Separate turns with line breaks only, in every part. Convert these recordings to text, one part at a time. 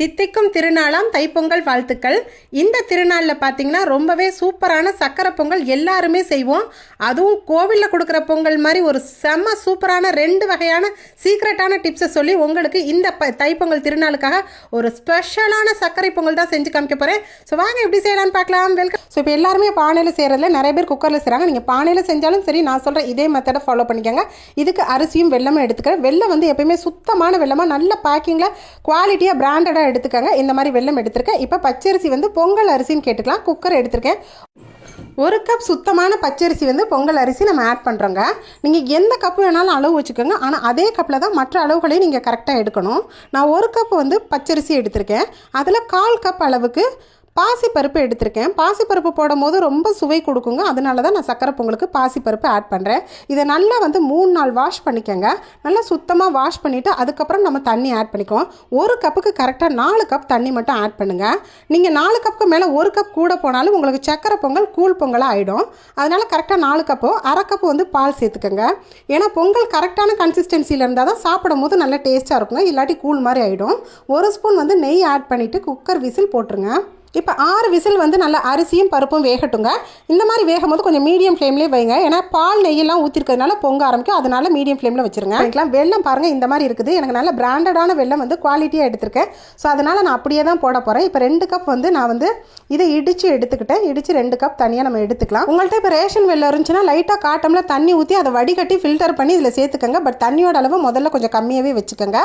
தித்திக்கும் திருநாளாம் தைப்பொங்கல் வாழ்த்துக்கள். இந்த திருநாளில் பார்த்தீங்கன்னா ரொம்பவே சூப்பரான சக்கரை பொங்கல் எல்லாருமே செய்வோம். அதுவும் கோவிலில் கொடுக்குற பொங்கல் மாதிரி ஒரு செம்ம சூப்பரான ரெண்டு வகையான சீக்ரெட்டான டிப்ஸை சொல்லி உங்களுக்கு இந்த ப தைப்பொங்கல் திருநாளுக்காக ஒரு ஸ்பெஷலான சர்க்கரை பொங்கல் தான் செஞ்சு காமிக்க போகிறேன் ஸோ வாங்க எப்படி செய்யலாம்னு பார்க்கலாம் வெல்கம் ஸோ இப்போ எல்லாருமே பானையில் செய்கிறதுல நிறைய பேர் குக்கரில் செய்கிறாங்க நீங்கள் பானையில் செஞ்சாலும் சரி நான் சொல்கிற இதே மெத்தடை ஃபாலோ பண்ணிக்கோங்க. இதுக்கு அரிசியும் வெள்ளமும் எடுத்துக்கிறேன். வெள்ளம் வந்து எப்பயுமே சுத்தமான வெள்ளமாக நல்ல பேக்கிங்கில் குவாலிட்டியாக பிராண்டடாக எடுத்துக்கோங்க. இந்த மாதிரி வெள்ளம் எடுத்திருக்கேன். இப்போ பச்சரிசி வந்து பொங்கல் அரிசின்னு கேட்டுக்கலாம். குக்கர் எடுத்திருக்கேன். ஒரு கப் சுத்தமான பச்சரிசி வந்து பொங்கல் அரிசி நம்ம ஆட் பண்ணுறோங்க நீங்கள் எந்த கப்பு வேணாலும் அளவு வச்சுக்கோங்க. ஆனால் அதே கப்பில் தான் மற்ற அளவுகளையும் நீங்கள் கரெக்டாக எடுக்கணும். நான் ஒரு கப் வந்து பச்சரிசி எடுத்திருக்கேன். அதில் கால் கப் அளவுக்கு பாசிப்பருப்பு எடுத்திருக்கேன். பாசிப்பருப்பு போடும் போது ரொம்ப சுவை கொடுக்குங்க. அதனால தான் நான் சக்கரை பொங்கலுக்கு பாசிப்பருப்பு ஆட் பண்ணுறேன் இதை நல்லா வந்து மூணு நாள் வாஷ் பண்ணிக்கோங்க. நல்லா சுத்தமாக வாஷ் பண்ணிவிட்டு அதுக்கப்புறம் நம்ம தண்ணி ஆட் பண்ணிக்குவோம். ஒரு கப்புக்கு கரெக்டாக நாலு கப் தண்ணி மட்டும் ஆட் பண்ணுங்கள் நீங்கள் நாலு கப்புக்கு மேலே ஒரு கப் கூட போனாலும் உங்களுக்கு சக்கரை பொங்கல் கூழ் பொங்கலாக ஆகிடும் அதனால் கரெக்டாக நாலு கப்போ அரை கப்பு வந்து பால் சேர்த்துக்கோங்க. ஏன்னா பொங்கல் கரெக்டான கன்சிஸ்டன்சியில் இருந்தால் தான் சாப்பிடும் போது நல்லா டேஸ்ட்டாக இருக்குங்க. இல்லாட்டி கூழ் மாதிரி ஆகிடும் ஒரு ஸ்பூன் வந்து நெய் ஆட் பண்ணிவிட்டு குக்கர் விசில் போட்டுருங்க. இப்போ ஆறு விசில் வந்து நல்லா அரிசியும் பருப்பும் வேகட்டுங்க. இந்த மாதிரி வேகும் போது கொஞ்சம் மீடியம் ஃப்ளேம்லேயே வைங்க. ஏன்னா பால் நெய்யெல்லாம் ஊற்றிருக்கிறதுனால பொங்க ஆரம்பிக்கும். அதனால மீடியம் ஃப்ளேமில் வச்சுருங்க. வைக்கலாம் வெள்ளம் பாருங்கள் இந்த மாதிரி இருக்குது. எனக்கு நல்ல பிராண்டடான வெள்ளம் வந்து குவாலிட்டியாக எடுத்திருக்கேன். ஸோ அதனால் நான் அப்படியே தான் போட போகிறேன் இப்போ ரெண்டு கப் வந்து நான் வந்து இதை இடித்து எடுத்துக்கிட்டேன். இடித்து ரெண்டு கப் தனியாக நம்ம எடுத்துக்கலாம். உங்கள்கிட்ட இப்போ ரேஷன் வெள்ளம் இருந்துச்சுன்னா லைட்டாக காட்டமில் தண்ணி ஊற்றி அதை வடிகட்டி ஃபில்டர் பண்ணி இதில் சேர்த்துக்கோங்க. பட் தண்ணியோட அளவு முதல்ல கொஞ்சம் கம்மியாகவே வச்சுக்கோங்க.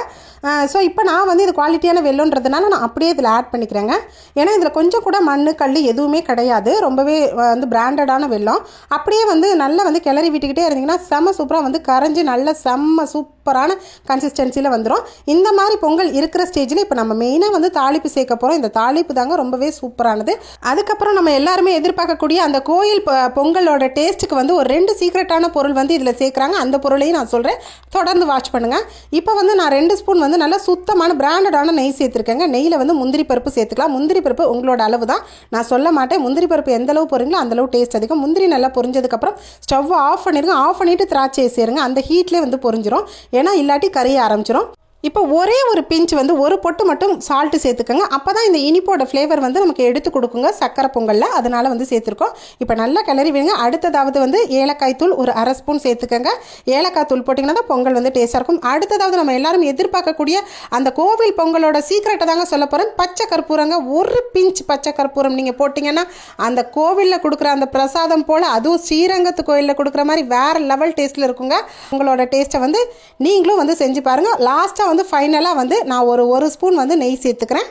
ஸோ இப்போ நான் வந்து இது குவாலிட்டியான வெள்ளம்ன்றதுனால நான் அப்படியே இதில் ஆட் பண்ணிக்கிறேங்க. ஏன்னா இதில் கொஞ்சம் கூட மண் கல் எதுவுமே கிடையாது. ரொம்பவே வந்து பிராண்டடான வெல்லம். அப்படியே வந்து நல்லா வந்து கிளறி விட்டுக்கிட்டே இருந்தீங்கன்னா செம்ம சூப்பராக வந்து கரைஞ்சி நல்ல செம்ம சூப் சூப்பரான கன்சிஸ்டன்சியில் வந்துடும் இந்த மாதிரி பொங்கல் இருக்கிற ஸ்டேஜில் இப்போ நம்ம மெயினாக வந்து தாளிப்பு சேர்க்க போகிறோம் இந்த தாளிப்பு தாங்க ரொம்பவே சூப்பரானது. அதுக்கப்புறம் நம்ம எல்லாருமே எதிர்பார்க்கக்கூடிய அந்த கோயில் பொங்கலோட டேஸ்ட்டுக்கு வந்து ஒரு ரெண்டு சீக்ரெட்டான பொருள் வந்து இதில் சேர்க்குறாங்க. அந்த பொருளையும் நான் சொல்கிறேன் தொடர்ந்து வாட்ச் பண்ணுங்கள் இப்போ வந்து நான் ரெண்டு ஸ்பூன் வந்து நல்லா சுத்தமான பிராண்டடான நெய் சேர்த்துருக்கேங்க. நெய்யில் வந்து முந்திரி பருப்பு சேர்த்துக்கலாம். முந்திரி பருப்பு உங்களோட அளவு தான். நான் சொல்ல மாட்டேன். முந்திரி பருப்பு எந்த அளவு போகிறீங்களோ அந்த அளவு டேஸ்ட் அதிகம். முந்திரி நல்லா பொரிஞ்சதுக்கப்புறம் ஸ்டவ் ஆஃப் பண்ணிடுங்க ஆஃப் பண்ணிவிட்டு திராட்சையை சேருங்க. அந்த ஹீட்லேயே வந்து பொரிஞ்சிடும் ஏன்னா இல்லாட்டி கரைய ஆரம்பிச்சிடும் இப்போ ஒரே ஒரு பிஞ்ச் வந்து ஒரு பொட்டு மட்டும் சால்ட்டு சேர்த்துக்கோங்க. அப்போ தான் இந்த இனிப்போட ஃப்ளேவர் வந்து நமக்கு எடுத்து கொடுக்குங்க. சக்கரை பொங்கலில் அதனால் வந்து சேர்த்துருக்கோம். இப்போ நல்லா கிளறி விடுங்க. அடுத்ததாவது வந்து ஏலக்காய் தூள் ஒரு அரை ஸ்பூன் சேர்த்துக்கோங்க. ஏலக்காய் தூள் போட்டிங்கன்னா தான் பொங்கல் வந்து டேஸ்ட்டாக இருக்கும். அடுத்ததாவது நம்ம எல்லாரும் எதிர்பார்க்கக்கூடிய அந்த கோவில் பொங்கலோட சீக்கிரட்டை தாங்க சொல்ல போகிறேன் பச்சை கற்பூரங்க ஒரு பிஞ்ச் பச்சை கற்பூரம் நீங்கள் போட்டிங்கன்னா அந்த கோவிலில் கொடுக்குற அந்த பிரசாதம் போல் அதுவும் ஸ்ரீரங்கத்து கோயிலில் கொடுக்குற மாதிரி வேறு லெவல் டேஸ்ட்டில் இருக்குங்க. உங்களோட டேஸ்ட்டை வந்து நீங்களும் வந்து செஞ்சு பாருங்கள் லாஸ்ட்டாக வந்து ஃபைனலாக வந்து நான் ஒரு ஒரு ஸ்பூன் வந்து நெய் சேர்த்துக்கிறேன்.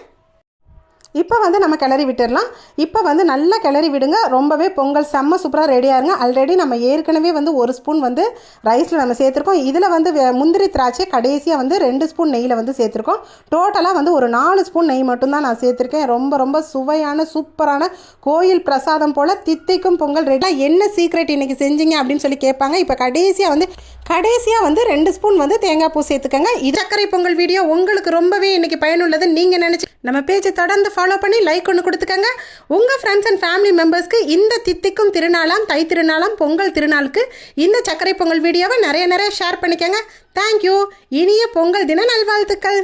இப்போ வந்து நம்ம கிளறி விட்டுடலாம். இப்போ வந்து நல்லா கிளறி விடுங்க. ரொம்பவே பொங்கல் செம்ம சூப்பராக ரெடியாக இருங்க. ஆல்ரெடி நம்ம ஏற்கனவே வந்து ஒரு ஸ்பூன் வந்து ரைஸில் நம்ம சேர்த்துருக்கோம். இதில் வந்து முந்திரி திராட்சை கடைசியாக வந்து ரெண்டு ஸ்பூன் நெய்யில் வந்து சேர்த்துருக்கோம். டோட்டலாக வந்து ஒரு நாலு ஸ்பூன் நெய் மட்டும்தான் நான் சேர்த்துருக்கேன். ரொம்ப ரொம்ப சுவையான சூப்பரான கோயில் பிரசாதம் போல் தித்திக்கும் பொங்கல் ரெடியாக என்ன சீக்ரெட் இன்றைக்கி செஞ்சீங்க அப்படின்னு சொல்லி கேட்பாங்க. இப்போ கடைசியாக வந்து கடைசியாக வந்து ரெண்டு ஸ்பூன் வந்து தேங்காய் பூ சேர்த்துக்கோங்க. இது சர்க்கரை பொங்கல் வீடியோ உங்களுக்கு ரொம்பவே இன்றைக்கி பயனுள்ளது நீங்கள் நினச்சி நம்ம பேச்சு தொடர்ந்து ஃபாலோ பண்ணி லைக் ஒன்று கொடுத்துக்கங்க. உங்கள் ஃப்ரெண்ட்ஸ் அண்ட் ஃபேமிலி மெம்பர்ஸ்க்கு இந்த தித்திக்கும் திருநாளாம் தை திருநாளாம் பொங்கல் திருநாளுக்கு இந்த சர்க்கரை பொங்கல் வீடியோவை நிறைய நிறைய ஷேர் பண்ணிக்கங்க. தேங்க்யூ இனிய பொங்கல் தின நல்வாழ்த்துக்கள்.